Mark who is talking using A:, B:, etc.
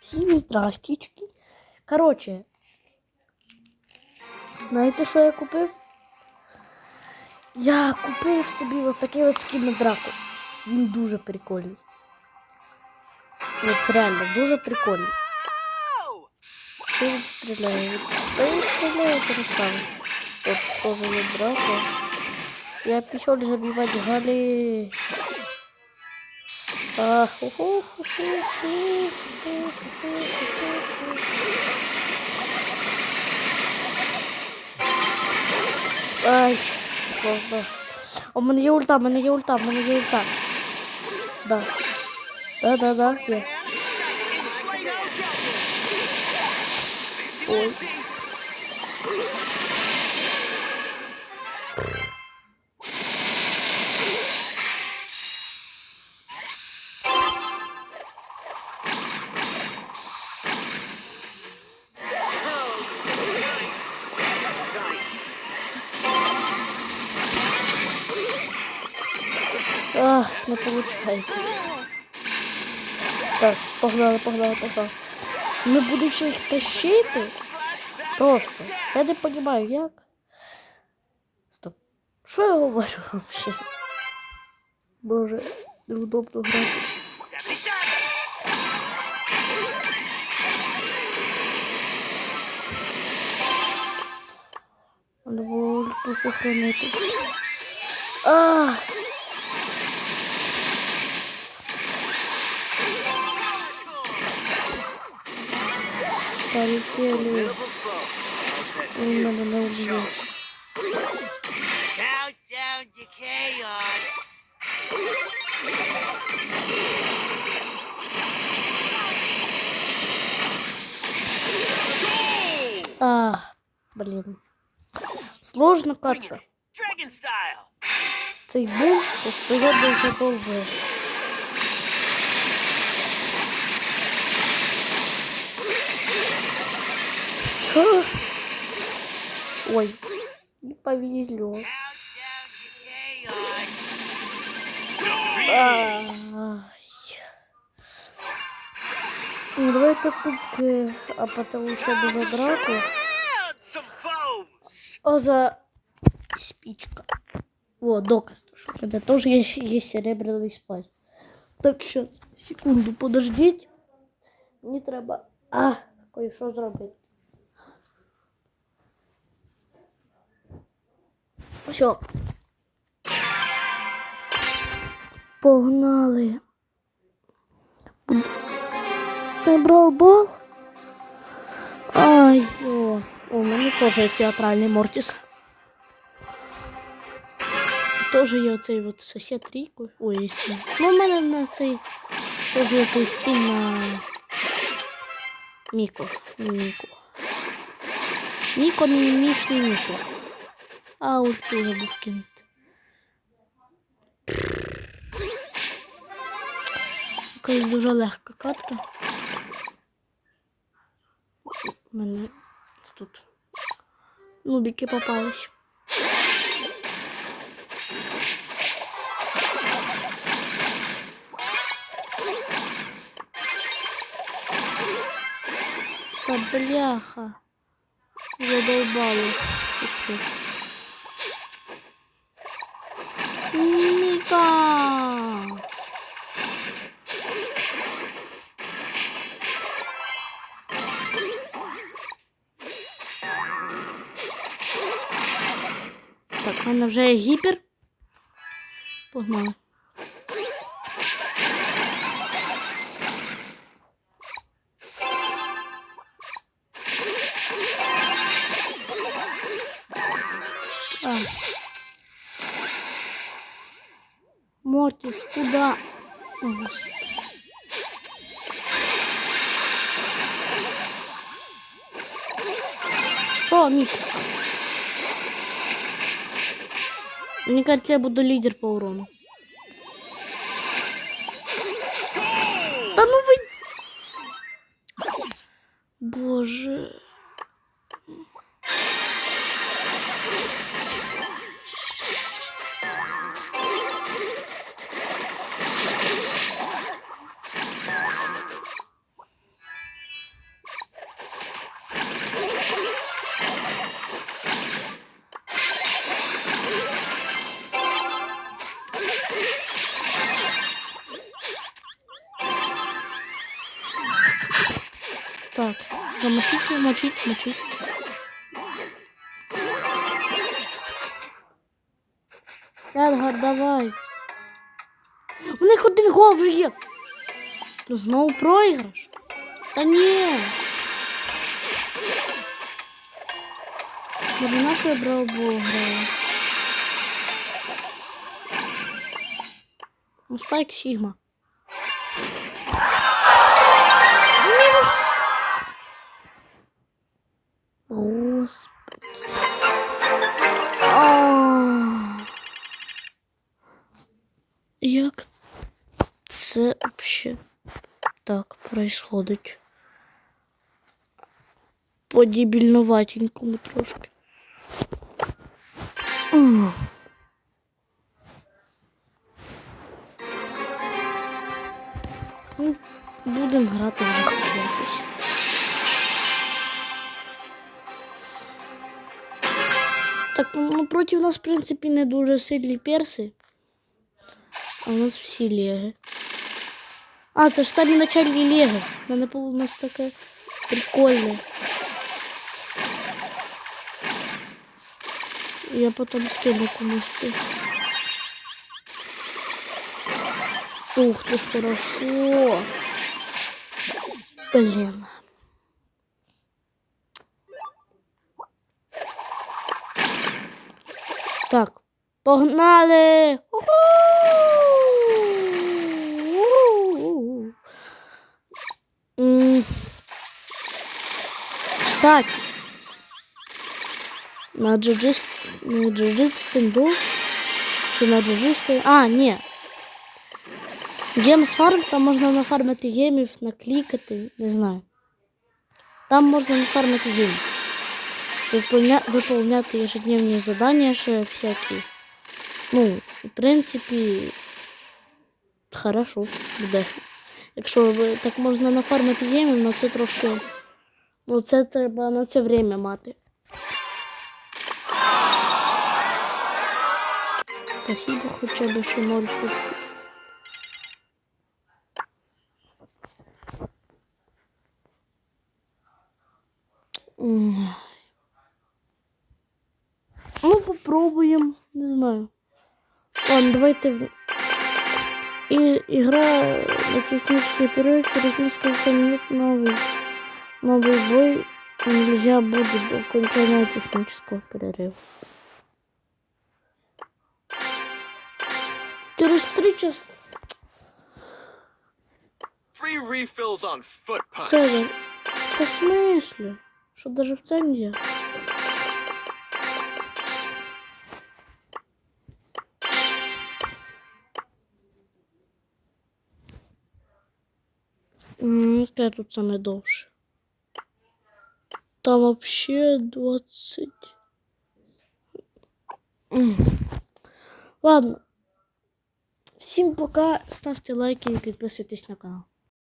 A: Всім здрастічки. Коротше, знаєте, що я купив? Я купив собі ось такий от скін на драку. Він дуже прикольний. От реально, дуже прикольний. Він стріляє? Та він стріляє красава. От тоже є драка. Я пішов забивати галі. Ах, ху ху ху ху ху ху ху Ай, сложно. У мене є ульта, у мене є ульта, у мене є ульта. Да. Да, да, да, є. Ой. Ах, не получається. Так, погнали, погнали, погнали. Ми будемо ще їх тащити. Просто. Я не розумію, як. Стоп. Що я говорю взагалі? Боже, неудобно грати. Треба було ульту сохранити. А! Полетели. Он не
B: chaos.
A: А,
B: it. Dragon style.
A: Цей був постоянно вже довго. Ха. Ой, не повезло. Ну, давайте кубки, а потому что бы за драку, а за спичка. О, доказ, что это тоже есть, есть серебряный спать. Так, сейчас, секунду, подождите. Мені треба, а, кое-що зробити. Все. Погнали. Набрав бал. Ай, о, у мене теж є театральний Мортіс. Теж є оцей от сосед Ріко. Ой, сім. Ну, у мене на цей теж є цей скін на Міко. Міко. Міко, не Міш, не Міко. А, ульту забув кинути. Якась дуже легка катка. У мене тут нубики попались. Та бляха. Задолбали. Чуть-чуть. Так, в мене вже є гіпер. Погнали. А. Мортис, куда? О. Что, Мне кажется, я буду лидер по урону. Да ну вы... Боже. Так, замочить, мочить, мочить. Едгар, давай. У них один гол вже є. Ну, знову проіграш. Та ні. Може, наша браво грає. Ну, спайк Сігма. происходить? По дебільноватенькому трошки. М. Ну, будемо грати вже хоч якось. Так, ну проти нас, в принципі, не дуже сильні перси. А у нас всі леги. А, це ж самі начальні леги. У мене було у нас таке прикольне. Я потім скину комусь це. Ух ты ж хорошо. Блин. Так, погнали! Кстати, на джиджист, на джиджист стенду, чи на джиджист, а, ні, Гемс фарм, там можна нафармити гемів, наклікати, не знаю. Там можна нафармити гемів. Виповня... Виповняти ежедневні задання ще всякі. Ну, в принципі, хорошо буде. Якщо ви- так можна нафармити гемів, але це трошки. Ну, це треба на це время мати. Спасибо хоча б ще ноль кубків. Ну, попробуем. Не знаю. Ладно, давайте. И игра на технический период, несколько минут новый, новый бой нельзя будет до окончания технического перерыва. Через три часа.
C: Free refills on foot punch.
A: Смысле? Что даже в це нельзя? М, Яке тут саме довше? Там вообще 20. М. Ладно. Всім пока. Ставте лайки і підписуйтесь на канал.